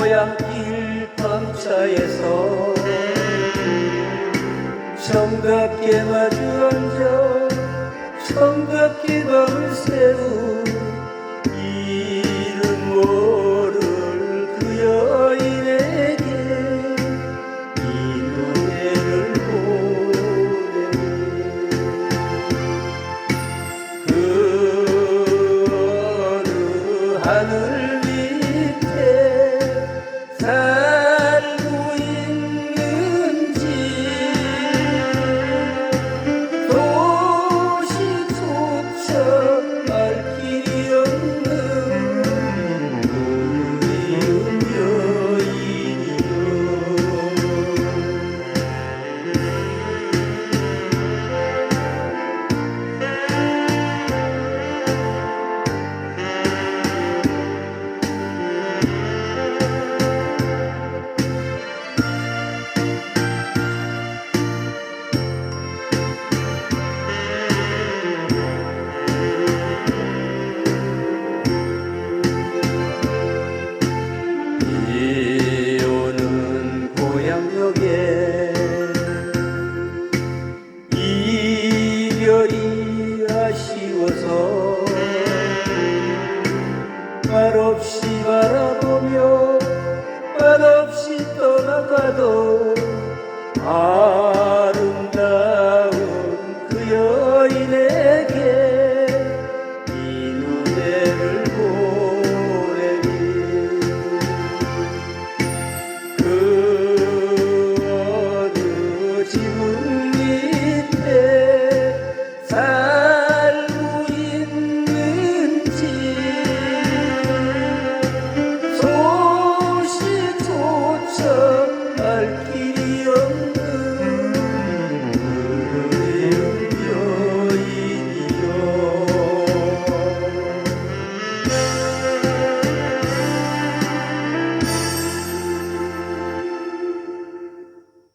고향길 밤차에서 정답게 마주 앉아 정답게 밤을 새우 비워서 말없이 바라보며 말없이 떠나가도 아름다운 그 여인에게 이 눈에